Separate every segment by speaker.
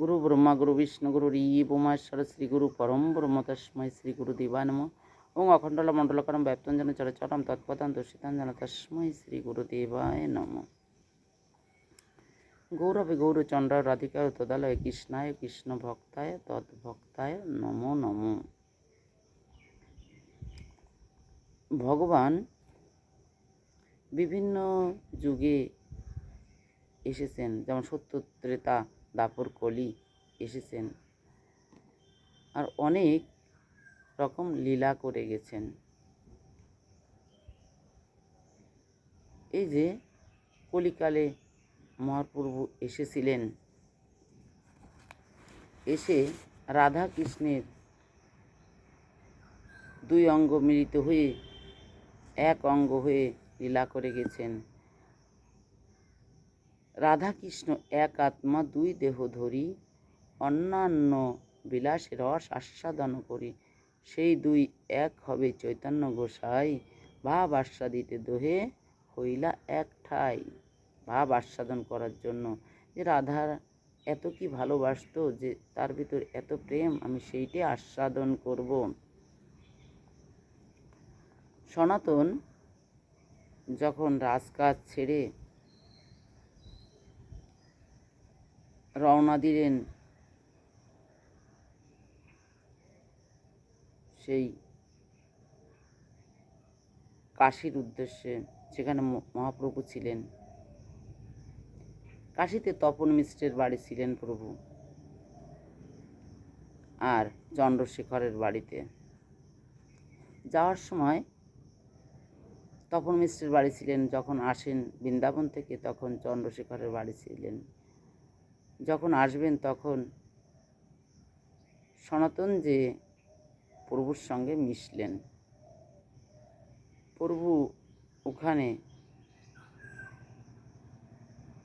Speaker 1: গুরু ব্রহ্মা গুরু বিষ্ণু গুরু রিব উমাশ্বর শ্রী গুরু পরম ব্রহ্ম তস্ময় শ্রী গুরু দেবানম এবং অখণ্ডল মণ্ডলকরম ব্যপ্তঞ্জন চরচরম তৎপদম দোষিতাঞ্জন তস্ময় শ্রী গুরু দেবায় নম গৌরবে গৌরচন্দ্র রাধিকা তদালয় কৃষ্ণায় কৃষ্ণ ভক্তায় তৎভক্তায় নমো নম ভগবান বিভিন্ন যুগে এসেছেন যেমন সত্যত্রেতা ত্রেতা দাপর কলি এসেছেন আর অনেক রকম লীলা করে গেছেন এই যে কলিকালে মহাপ্রভু এসেছিলেন এসে রাধা কৃষ্ণের দুই অঙ্গ মিলিত হয়ে এক অঙ্গ হয়ে লীলা করে গেছেন রাধাকৃষ্ণ এক আত্মা দুই দেহ ধরি অন্যান্য বিলাসে রস আস্বাদন করি সেই দুই এক হবে চৈতন্য গোসাই ভাব আস্বাদিতে দোহে হইলা এক ঠাই ভাব আস্বাদন করার জন্য যে রাধার এত কি ভালোবাসত যে তার ভিতর এত প্রেম আমি সেইটি আস্বাদন করব সনাতন যখন রাজকাজ ছেড়ে রওনা দিলেন সেই কাশীর উদ্দেশ্যে সেখানে মহাপ্রভু ছিলেন কাশিতে তপন মিশ্রের বাড়ি ছিলেন প্রভু আর চন্দ্রশেখরের বাড়িতে যাওয়ার সময় তপন মিশ্রের বাড়ি ছিলেন যখন আসেন বৃন্দাবন থেকে তখন চন্দ্রশেখরের বাড়ি ছিলেন যখন আসবেন তখন সনাতন যে প্রভুর সঙ্গে মিশলেন প্রভু ওখানে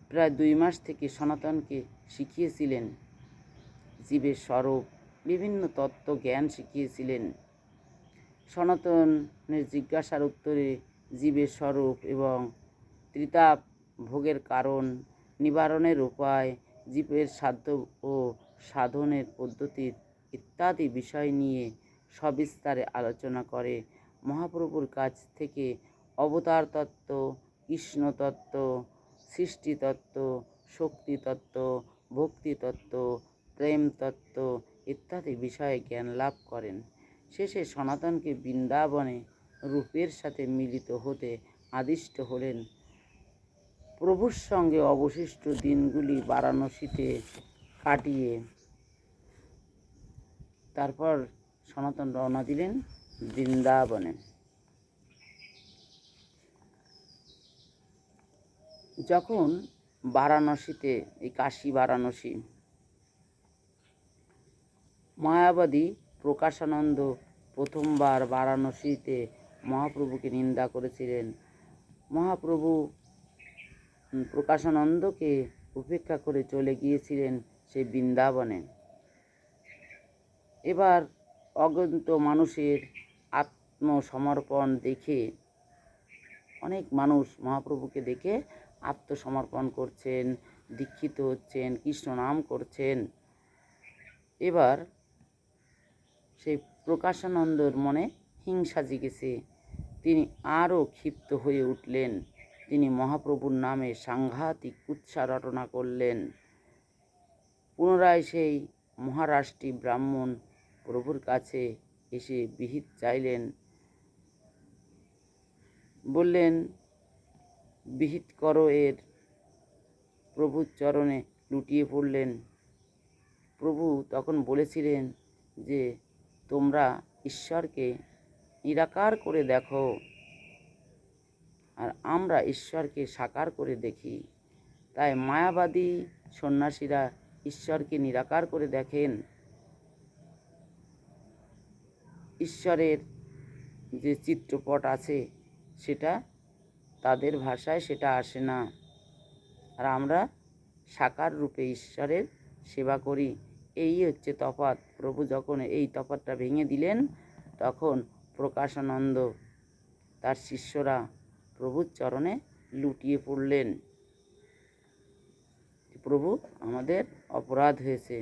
Speaker 1: প্রায় দুই মাস থেকে সনাতনকে শিখিয়েছিলেন জীবের স্বরূপ বিভিন্ন তত্ত্ব জ্ঞান শিখিয়েছিলেন সনাতনের জিজ্ঞাসার উত্তরে জীবের স্বরূপ এবং ত্রিতাপ ভোগের কারণ নিবারণের উপায় জীবের সাধ্য ও সাধনের পদ্ধতি ইত্যাদি বিষয় নিয়ে সবিস্তারে আলোচনা করে মহাপ্রভুর কাছ থেকে অবতার তত্ত্ব কৃষ্ণতত্ত্ব সৃষ্টিতত্ত্ব শক্তিতত্ত্ব ভক্তিতত্ত্ব প্রেমতত্ত্ব ইত্যাদি বিষয়ে জ্ঞান লাভ করেন শেষে সনাতনকে বৃন্দাবনে রূপের সাথে মিলিত হতে আদিষ্ট হলেন প্রভুর সঙ্গে অবশিষ্ট দিনগুলি বারাণসীতে কাটিয়ে তারপর সনাতন রওনা দিলেন বৃন্দাবনে যখন বারাণসীতে এই কাশী বারাণসী মায়াবাদী প্রকাশানন্দ প্রথমবার বারাণসীতে মহাপ্রভুকে নিন্দা করেছিলেন মহাপ্রভু প্রকাশানন্দকে উপেক্ষা করে চলে গিয়েছিলেন সেই বৃন্দাবনে এবার অগন্ত মানুষের আত্মসমর্পণ দেখে অনেক মানুষ মহাপ্রভুকে দেখে আত্মসমর্পণ করছেন দীক্ষিত হচ্ছেন কৃষ্ণ নাম করছেন এবার সেই প্রকাশানন্দর মনে হিংসা জেগেছে তিনি আরও ক্ষিপ্ত হয়ে উঠলেন তিনি মহাপ্রভুর নামে সাংঘাতিক কুৎসা রটনা করলেন পুনরায় সেই মহারাষ্ট্রী ব্রাহ্মণ প্রভুর কাছে এসে বিহিত চাইলেন বললেন বিহিত কর এর প্রভুর চরণে লুটিয়ে পড়লেন প্রভু তখন বলেছিলেন যে তোমরা ঈশ্বরকে নিরাকার করে দেখো আর আমরা ঈশ্বরকে সাকার করে দেখি তাই মায়াবাদী সন্ন্যাসীরা ঈশ্বরকে নিরাকার করে দেখেন ঈশ্বরের যে চিত্রপট আছে সেটা তাদের ভাষায় সেটা আসে না আর আমরা সাকার রূপে ঈশ্বরের সেবা করি এই হচ্ছে তফাত প্রভু যখন এই তফাতটা ভেঙে দিলেন তখন প্রকাশানন্দ তার শিষ্যরা প্রভুর চরণে লুটিয়ে পড়লেন প্রভু আমাদের অপরাধ হয়েছে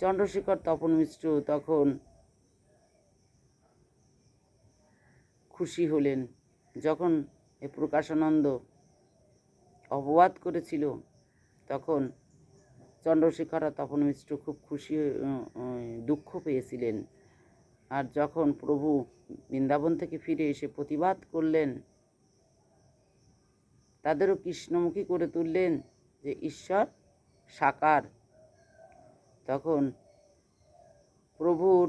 Speaker 1: চন্দ্রশেখর তপন মিশ্র তখন খুশি হলেন যখন এ প্রকাশানন্দ অপবাদ করেছিল তখন চন্দ্রশেখর আর তপন মিশ্র খুব খুশি দুঃখ পেয়েছিলেন আর যখন প্রভু বৃন্দাবন থেকে ফিরে এসে প্রতিবাদ করলেন তাদেরও কৃষ্ণমুখী করে তুললেন যে ঈশ্বর সাকার তখন প্রভুর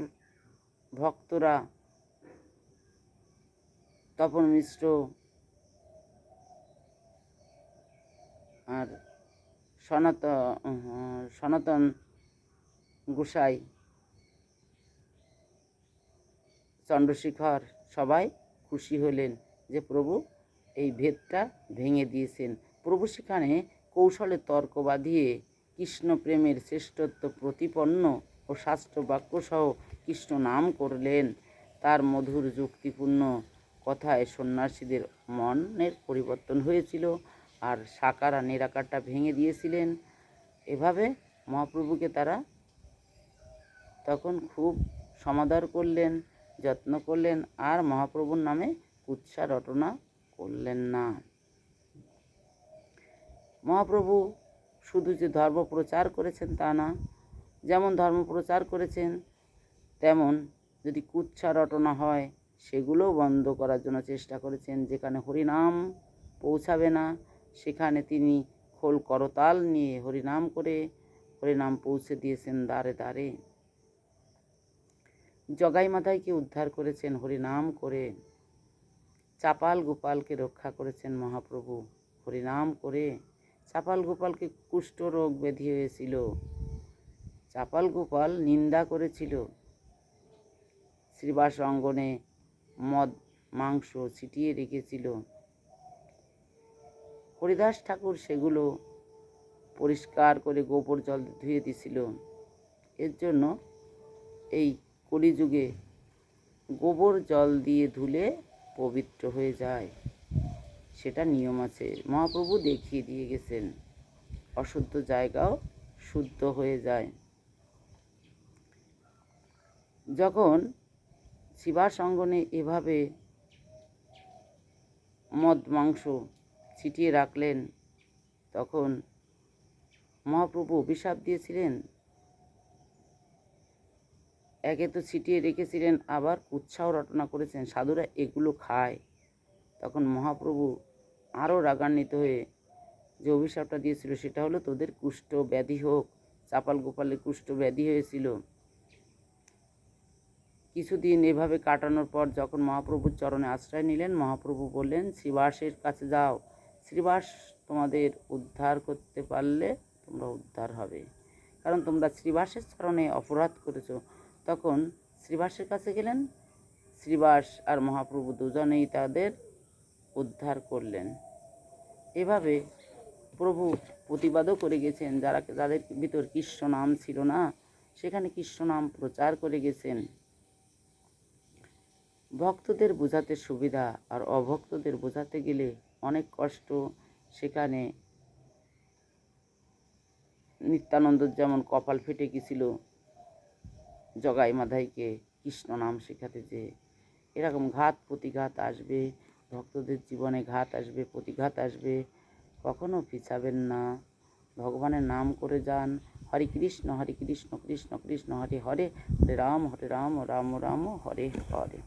Speaker 1: ভক্তরা তপন মিশ্র আর সনাতন সনাতন গোসাই চন্দ্রশেখর সবাই খুশি হলেন যে প্রভু এই ভেদটা ভেঙে দিয়েছেন প্রভু সেখানে কৌশলে তর্ক বাঁধিয়ে কৃষ্ণ প্রেমের শ্রেষ্ঠত্ব প্রতিপন্ন ও শাস্ত্র বাক্যসহ কৃষ্ণ নাম করলেন তার মধুর যুক্তিপূর্ণ কথায় সন্ন্যাসীদের মনের পরিবর্তন হয়েছিল আর সাকার আর নিরাকারটা ভেঙে দিয়েছিলেন এভাবে মহাপ্রভুকে তারা তখন খুব সমাদর করলেন যত্ন করলেন আর মহাপ্রভুর নামে কুৎসা রটনা করলেন না মহাপ্রভু শুধু যে ধর্ম প্রচার করেছেন তা না যেমন ধর্ম প্রচার করেছেন তেমন যদি কুচ্ছা রটনা হয় সেগুলো বন্ধ করার জন্য চেষ্টা করেছেন যেখানে হরিনাম পৌঁছাবে না সেখানে তিনি খোল করতাল নিয়ে হরিনাম করে হরিনাম পৌঁছে দিয়েছেন দ্বারে দ্বারে জগাই মাতাইকে উদ্ধার করেছেন হরিনাম করে চাপাল গোপালকে রক্ষা করেছেন মহাপ্রভু হরিনাম করে চাপাল গোপালকে কুষ্ঠ রোগ ব্যাধি হয়েছিল চাপাল গোপাল নিন্দা করেছিল শ্রীবাস অঙ্গনে মদ মাংস ছিটিয়ে রেখেছিল হরিদাস ঠাকুর সেগুলো পরিষ্কার করে গোবর জল ধুয়ে দিছিল এর জন্য এই কলিযুগে গোবর জল দিয়ে ধুলে পবিত্র হয়ে যায় সেটা নিয়ম আছে মহাপ্রভু দেখিয়ে দিয়ে গেছেন অশুদ্ধ জায়গাও শুদ্ধ হয়ে যায় যখন শিবার সঙ্গনে এভাবে মদ মাংস ছিটিয়ে রাখলেন তখন মহাপ্রভু অভিশাপ দিয়েছিলেন একে তো ছিটিয়ে রেখেছিলেন আবার কুচ্ছাও রটনা করেছেন সাধুরা এগুলো খায় তখন মহাপ্রভু আরও রাগান্বিত হয়ে যে অভিশাপটা দিয়েছিল সেটা হলো তোদের কুষ্ঠ ব্যাধি হোক চাপাল গোপালের কুষ্ঠ ব্যাধি হয়েছিল কিছুদিন এভাবে কাটানোর পর যখন মহাপ্রভুর চরণে আশ্রয় নিলেন মহাপ্রভু বললেন শ্রীবাসের কাছে যাও শ্রীবাস তোমাদের উদ্ধার করতে পারলে তোমরা উদ্ধার হবে কারণ তোমরা শ্রীবাসের চরণে অপরাধ করেছো তখন শ্রীবাসের কাছে গেলেন শ্রীবাস আর মহাপ্রভু দুজনেই তাদের উদ্ধার করলেন এভাবে প্রভু প্রতিবাদও করে গেছেন যারা যাদের ভিতর কৃষ্ণ নাম ছিল না সেখানে কৃষ্ণ নাম প্রচার করে গেছেন ভক্তদের বোঝাতে সুবিধা আর অভক্তদের বোঝাতে গেলে অনেক কষ্ট সেখানে নিত্যানন্দ যেমন কপাল ফেটে গেছিল জগাই মাধাইকে কৃষ্ণ নাম শেখাতে যে এরকম ঘাত প্রতিঘাত আসবে ভক্তদের জীবনে ঘাত আসবে প্রতিঘাত আসবে কখনো পিছাবেন না ভগবানের নাম করে যান হরে কৃষ্ণ হরে কৃষ্ণ কৃষ্ণ কৃষ্ণ হরে হরে হরে রাম হরে রাম রাম রাম হরে হরে